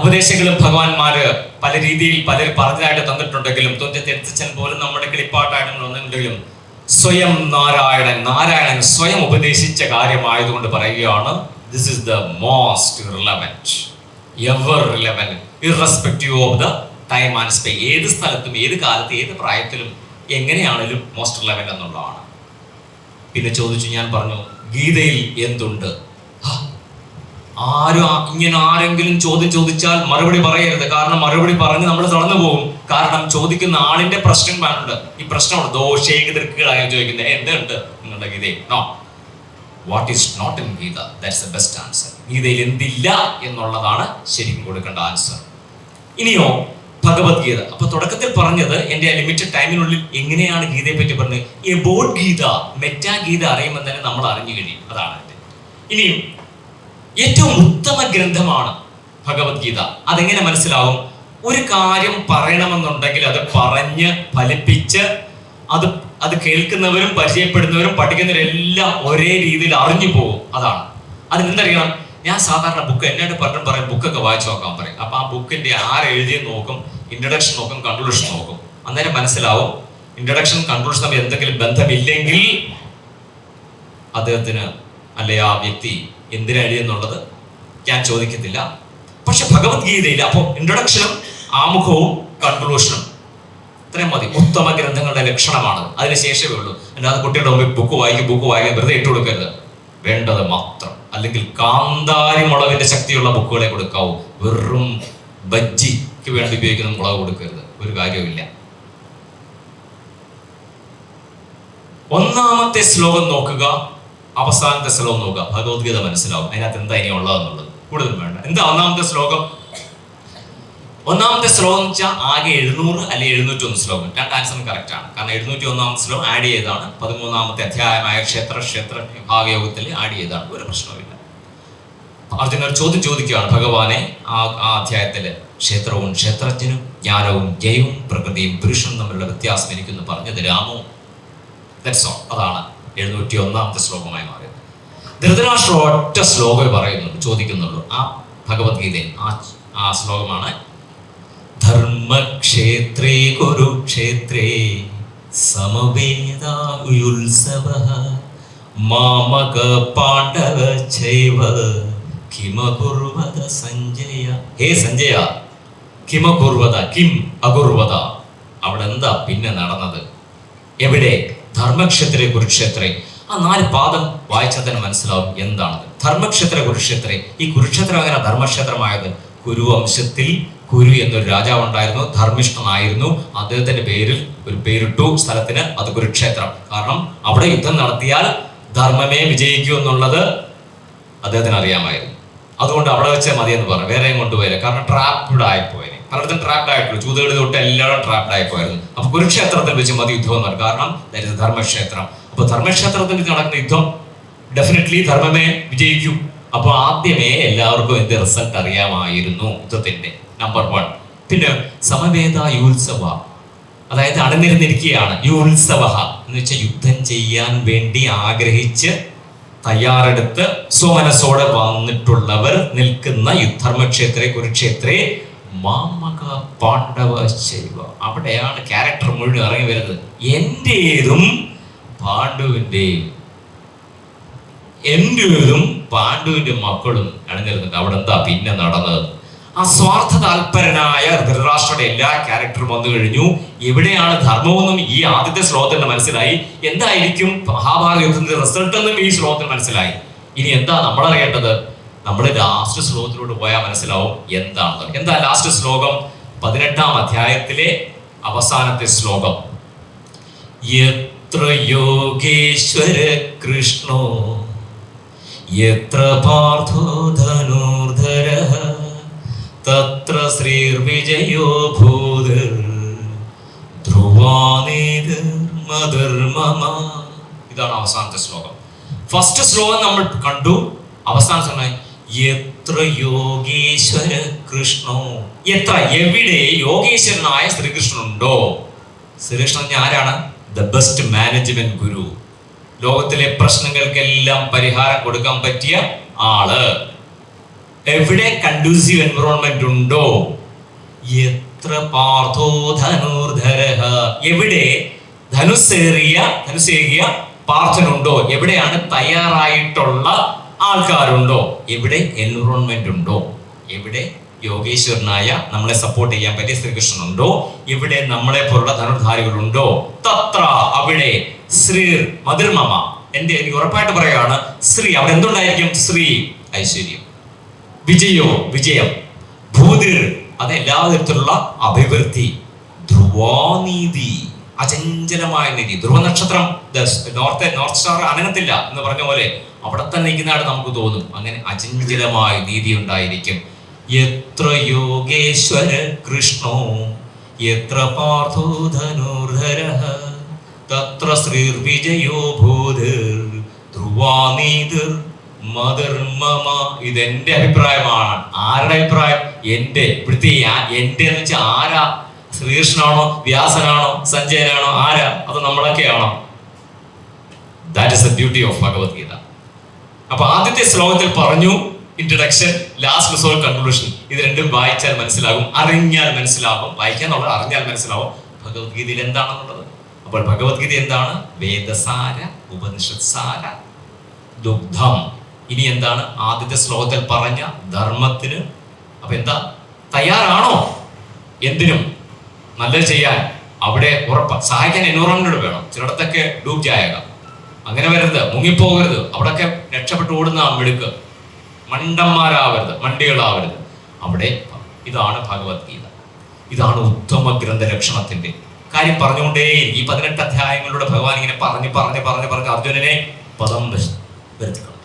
ഉപദേശങ്ങളും ഭഗവാന്മാര് പല രീതിയിൽ പലർ പറഞ്ഞതായിട്ട് തന്നിട്ടുണ്ടെങ്കിലും തുഞ്ചത്ത് എഴുത്തച്ഛൻ പോലും നമ്മുടെ കിളിപ്പാട്ടായിട്ട് വന്നിട്ടുണ്ടെങ്കിലും സ്വയം നാരായണൻ നാരായണൻ സ്വയം ഉപദേശിച്ച കാര്യമായതുകൊണ്ട് പറയുകയാണ് this is the most relevant ever relevant irrespective of the time and space ഏത് സ്ഥലത്തും ഏത് കാലത്ത് ഏത് പ്രായത്തിലും എങ്ങനെയാണെങ്കിലും മോസ്റ്റ് റിലവന്റ് എന്നുള്ളതാണ്. പിന്നെ ചോദിച്ചു ഞാൻ പറഞ്ഞു ഗീതയിൽ എന്തുണ്ട്? ആരും ഇങ്ങനെ ആരെങ്കിലും ചോദ്യം ചോദിച്ചാൽ മറുപടി പറയരുത്. കാരണം മറുപടി പറഞ്ഞ് നമ്മൾ തളർന്നു പോകും. കാരണം ചോദിക്കുന്ന ആളിന്റെ പ്രശ്നം വേണ്ട ഈ പ്രശ്നമാണ് ദോഷേക ചോദിക്കുന്നത്. എന്തുണ്ട്? നിങ്ങളുടെ ഗീതയിൽ no what is not in Gita that's best answer ഗീതയിൽ എന്തില്ല എന്നുള്ളതാണ് ശരിക്കും കൊടുക്കേണ്ട ആൻസർ ഇനിയോ ഭഗവത്ഗീത. അപ്പൊ തുടക്കത്തിൽ പറഞ്ഞത് എന്റെ ലിമിറ്റഡ് ടൈമിനുള്ളിൽ എങ്ങനെയാണ് ഗീതയെ പറ്റി പറഞ്ഞത്? എബോട്ട് ഗീത മെറ്റാ ഗീത അറിയുമ്പോൾ തന്നെ നമ്മൾ അറിഞ്ഞു കഴിയും അതാണ് ഇനിയും ഏറ്റവും ഉത്തമ ഗ്രന്ഥമാണ് ഭഗവത്ഗീത. അതെങ്ങനെ മനസ്സിലാവും? ഒരു കാര്യം പറയണമെന്നുണ്ടെങ്കിൽ അത് പറഞ്ഞ് ഫലിപ്പിച്ച് അത് അത് കേൾക്കുന്നവരും പരിചയപ്പെടുന്നവരും പഠിക്കുന്നവരെല്ലാം ഒരേ രീതിയിൽ അറിഞ്ഞു പോകും. അതാണ്. അതിനെന്തറിയണം ഞാൻ സാധാരണ ബുക്ക് എന്നോട് പറഞ്ഞു പറയും ബുക്കൊക്കെ വായിച്ചു നോക്കാൻ പറയും. അപ്പൊ ആ ബുക്കിന്റെ ആരെഴുതിയെന്ന് നോക്കും ഇൻട്രഡക്ഷൻ നോക്കും കൺക്ലൂഷൻ നോക്കും. അന്നേരം മനസ്സിലാവും ഇൻട്രഡക്ഷൻ കൺക്ലൂഷൻ തമ്മിൽ എന്തെങ്കിലും ബന്ധമില്ലെങ്കിൽ അദ്ദേഹത്തിന് അല്ലെ ആ വ്യക്തി എന്തിനാ എഴുതിയെന്നുള്ളത് ഞാൻ ചോദിക്കത്തില്ല. പക്ഷെ ഭഗവത്ഗീതയിൽ അപ്പോൾ ഇൻട്രൊഡക്ഷനും ആമുഖവും കൺക്ലൂഷനും ഇത്രയും മതി. ഉത്തമ ഗ്രന്ഥങ്ങളുടെ ലക്ഷണമാണ്. അതിന് ശേഷമേ ഉള്ളൂ. അല്ലാതെ കുട്ടികളുടെ മുമ്പിൽ ബുക്ക് വായിക്കും ബുക്ക് വായിക്കാൻ വെറുതെ ഇട്ട് കൊടുക്കരുത്. വേണ്ടത് മാത്രം. അല്ലെങ്കിൽ കാന്താരി മുളകിന്റെ ശക്തിയുള്ള ബുക്കുകളെ കൊടുക്കാവൂ. വെറും ബജ്ജിക്ക് വേണ്ടി ഉപയോഗിക്കുന്ന മുളക് കൊടുക്കരുത്. ഒരു കാര്യവുമില്ല. ഒന്നാമത്തെ ശ്ലോകം നോക്കുക. അവസാനത്തെ ശ്ലോകം നോക്കുക. ഭഗവത്ഗീത മനസ്സിലാവും. അതിനകത്ത് എന്താ ഇനി ഉള്ളതെന്നുള്ളത്. കൂടുതൽ വേണ്ട. എന്താ ഒന്നാമത്തെ ശ്ലോകം? ഒന്നാമത്തെ ശ്ലോകം വെച്ചാൽ ആകെ എഴുന്നൂറ് അല്ലെ എഴുന്നൂറ്റി ഒന്ന് ശ്ലോകം. രണ്ട് ആൻസർ കറക്റ്റ് ആണ്. കാരണം എഴുന്നൂറ്റി ഒന്നാമത്തെ ശ്ലോകം ആഡ് ചെയ്താണ് പതിമൂന്നാമത്തെ അധ്യായമായ ക്ഷേത്ര ക്ഷേത്ര ഭാഗയോഗത്തിൽ ആഡ് ചെയ്താണ് ഒരു പ്രശ്നവുമില്ല. അർജുനർ ചോദ്യം ചോദിക്കുകയാണ്. ഭഗവാനെ ആ ആ അധ്യായത്തിൽ ക്ഷേത്രവും ക്ഷേത്രജ്ഞനും ജ്ഞാനവും ജയവും പ്രകൃതിയും പുരുഷനും തമ്മിലുള്ള വ്യത്യാസം എനിക്കൊന്ന് പറഞ്ഞത് രാമോ ദാറ്റ്സ് ഓൾ അതാണ്. എഴുന്നൂറ്റി ഒന്നാമത്തെ ശ്ലോകമായി മാറിയത്. ധൃതരാഷ്ട്ര ഒറ്റ ശ്ലോകമേ പറയുന്നുള്ളൂ ചോദിക്കുന്നുള്ളൂ. ആ ഭഗവത്ഗീതയിൽ ആ ആ ശ്ലോകമാണ് ധർമ്മക്ഷേത്രേ കുരുക്ഷേത്രേ സമവേദായുത്സവ മാമക പാണ്ഡവ ചൈവ കിമകുർവത സഞ്ജയ. ഹേ സഞ്ജയ കിമകുർവത കിം അകുർവത അവിടെ എന്താ പിന്നെ നടന്നത്? എവിടെ? ധർമ്മക്ഷേത്ര കുരുക്ഷേത്ര. ആ നാല് പാദം വായിച്ചാൽ തന്നെ മനസ്സിലാവും എന്താണത്. ധർമ്മക്ഷേത്ര കുരുക്ഷേത്ര. ഈ കുരുക്ഷേത്രം അങ്ങനെ ധർമ്മക്ഷേത്രമായത്? കുരുവംശത്തിൽ കുരു എന്നൊരു രാജാവ് ഉണ്ടായിരുന്നു. ധർമ്മിഷ്ഠനായിരുന്നു. അദ്ദേഹത്തിന്റെ പേരിൽ ഒരു പേരിട്ടു സ്ഥലത്തിന്. അത് കുരുക്ഷേത്രം. കാരണം അവിടെ യുദ്ധം നടത്തിയാൽ ധർമ്മമേ വിജയിക്കൂ എന്നുള്ളത് അദ്ദേഹത്തിന് അറിയാമായിരുന്നു. അതുകൊണ്ട് അവിടെ വെച്ചാൽ മതിയെന്ന് പറഞ്ഞു. വേറെയും കൊണ്ടുപോയില്ല. കാരണം ട്രാപ്ഡ് ആയിപ്പോയി പലയിടത്തും ട്രാപ്ഡ് ആയിട്ടുള്ളൂ. ചൂതുകളിൽ തൊട്ട് എല്ലാവരും ട്രാപ്ഡ് ആയി ആയിപ്പോയിരുന്നു അപ്പൊ കുരുക്ഷേത്രത്തിൽ വെച്ച് മതി യുദ്ധം എന്ന് പറഞ്ഞു കാരണം ദരിദ്ര ധർമ്മക്ഷേത്രം. അപ്പൊ ധർമ്മക്ഷേത്രത്തിൽ നടക്കുന്ന യുദ്ധം ഡെഫിനറ്റ്ലി ധർമ്മമേ വിജയിക്കൂ. അപ്പൊ ആദ്യമേ എല്ലാവർക്കും എന്ത് റിസൾട്ട് അറിയാമായിരുന്നു യുദ്ധത്തിന്റെ? നമ്പർ വൺ പിന്നെ സമവേദ യുത്സവ അതായത് അണിനിരുന്നിരിക്കുകയാണ്. യുത്സവ എന്ന് വെച്ചാൽ യുദ്ധം ചെയ്യാൻ വേണ്ടി ആഗ്രഹിച്ച് തയ്യാറെടുത്ത് സ്വമനസ്സോടെ വന്നിട്ടുള്ളവർ നിൽക്കുന്ന യുദ്ധർമ്മക്ഷേത്രേ കുരുക്ഷേത്രേ മാമക പാണ്ഡവ ശൈവ. അവിടെയാണ് ക്യാരക്ടർ മുഴുവൻ ഇറങ്ങി വരുന്നത്. എന്റേതും പാണ്ഡുവിന്റെയും എന്റേതും പാണ്ഡുവിന്റെ മക്കളും അണിനിരുന്നിട്ട് അവിടെ എന്താ പിന്നെ നടന്നത്? ആ സ്വാർത്ഥ താല്പരനായ ധൃതരാഷ്ട്രയുടെ എല്ലാ ക്യാരക്ടറും വന്നു കഴിഞ്ഞു. എവിടെയാണ് ധർമ്മമെന്നും ഈ ആദ്യത്തെ ശ്ലോകത്തിന് മനസ്സിലായി. എന്തായിരിക്കും മഹാഭാരത യുദ്ധത്തിന്റെ റിസൾട്ട് എന്നും ഈ ശ്ലോകത്തിന് മനസ്സിലായി. ഇനി എന്താ നമ്മൾ അറിയേണ്ടത് നമ്മൾ ലാസ്റ്റ് ശ്ലോകത്തിലൂടെ പോയാൽ മനസ്സിലാവും എന്താണെന്ന്. എന്താ ലാസ്റ്റ് ശ്ലോകം? പതിനെട്ടാം അധ്യായത്തിലെ അവസാനത്തെ ശ്ലോകം. എത്ര യോഗേശ്വര കൃഷ്ണോ എത്ര പാർത്ഥോ ധനുർധര തത്ര ശ്രീർവിജയോ ഭൂതിർ ധ്രുവാനേതർമധർമ്മമ ഇതാണ് അവസാനത്തെ ശ്ലോകം. ഫസ്റ്റ് ശ്ലോകം നമ്മൾ കണ്ടു. അവസാന എത്ര യോഗീശ്വര കൃഷ്ണോ? എത്ര എവിടെ യോഗീശ്വരനായ ശ്രീകൃഷ്ണൻ ഉണ്ടോ ശ്രീകൃഷ്ണൻ ആരാണ്? ദ ബെസ്റ്റ് മാനേജ്മെന്റ് ഗുരു ലോകത്തിലെ പ്രശ്നങ്ങൾക്കെല്ലാം പരിഹാരം കൊടുക്കാൻ പറ്റിയ ആൾ. എവിടെ കണ്ടൂസീവ് എൻവറോൺമെന്റ് ഉണ്ടോ? എത്ര പാർത്ഥോ ധനുർധര എവിടെ ധനുസേറിയ ധനുസേറിയ പാർത്ഥനുണ്ടോ? എവിടെയാണ് തയ്യാറായിട്ടുള്ള ആൾക്കാരുണ്ടോ? എവിടെ എൻവിറോൺമെന്റ് ഉണ്ടോ? എവിടെ യോഗേശ്വരനായ നമ്മളെ സപ്പോർട്ട് ചെയ്യാൻ പറ്റിയ ശ്രീകൃഷ്ണനുണ്ടോ? ഇവിടെ നമ്മളെ പോലുള്ള ധനുർധാരികളുണ്ടോ? തത്ര അവിടെ ശ്രീ മധുർമമ എന്റെ എനിക്ക് ഉറപ്പായിട്ട് പറയുകയാണ് ശ്രീ അവിടെ എന്തുണ്ടായിരിക്കും? ശ്രീ ഐശ്വര്യം. വിജയോ വിജയം. ഭൂതിർ അത് എല്ലാ തരത്തിലുള്ള അഭിവൃദ്ധി. ധ്രുവാനീതി. അചഞ്ചലമായ നിധി ധ്രുവ നക്ഷത്രം നോർത്ത് നോർത്ത് സ്റ്റാർ അനങ്ങത്തില്ല എന്ന് പറഞ്ഞ പോലെ അവിടെ തന്നെ ഇരിക്കുന്നതാണ് നമുക്ക് തോന്നും. അങ്ങനെ അചഞ്ചലമായ നീതി ഉണ്ടായിരിക്കും. എത്ര യോഗേശ്വര കൃഷ്ണോ എത്ര പാർത്ഥോ ധനുർധര തത്ര ശ്രീർവിജയോ ഭൂതിർ ധ്രുവാനീതിർ മധർമ്മമ ഇതെന്റെ അഭിപ്രായമാണ്. ആരുടെ അഭിപ്രായം? എന്റെ. ഇവിടുത്തെ എന്റെ എന്ന് വെച്ചാൽ ആരാ? ശ്രീകൃഷ്ണനാണോ വ്യാസനാണോ സഞ്ജയനാണോ ആരാ അത് നമ്മളൊക്കെയാണോ? That is the beauty of Bhagavad Gita അപ്പൊ ആദ്യത്തെ ശ്ലോകത്തിൽ പറഞ്ഞു ഇൻട്രഡക്ഷൻ ലാസ്റ്റ് സോൾ കൺക്ലൂഷൻ ഇത് രണ്ടും വായിച്ചാൽ മനസ്സിലാകും അറിഞ്ഞാൽ മനസ്സിലാകും. വായിക്കാന്നുള്ളത് അറിഞ്ഞാൽ മനസ്സിലാവും ഭഗവത്ഗീതയിൽ എന്താണെന്നുള്ളത്. അപ്പോൾ ഭഗവത്ഗീത എന്താണ്? വേദസാര ഉപനിഷത് സാര ദുഗ്ധം. ഇനി എന്താണ്? ആദ്യത്തെ ശ്ലോകത്തിൽ പറഞ്ഞ ധർമ്മത്തിന്. അപ്പൊ എന്താ? തയ്യാറാണോ? എന്തിനും. നല്ലത് ചെയ്യാൻ അവിടെ ഉറപ്പ്. സഹായിക്കാൻ എൻവറോൺമെന്റ് വേണം. ചിലയിടത്തൊക്കെ ഡൂബ് ചായകം അങ്ങനെ വരരുത്. മുങ്ങിപ്പോകരുത്. അവിടെയൊക്കെ രക്ഷപ്പെട്ടു ഓടുന്ന മിടുക്ക്. മണ്ടന്മാരാവരുത്. മണ്ടികളാവരുത്. അവിടെ ഇതാണ് ഭഗവത്ഗീത ഇതാണ് ഉത്തമ ഗ്രന്ഥ ലക്ഷണത്തിന്റെ കാര്യം പറഞ്ഞുകൊണ്ടേ ഈ പതിനെട്ട് അധ്യായങ്ങളിലൂടെ ഭഗവാൻ ഇങ്ങനെ പറഞ്ഞ് പറഞ്ഞ് പറഞ്ഞ് പറഞ്ഞ് അർജുനനെ പദം വരുത്തിക്കണം.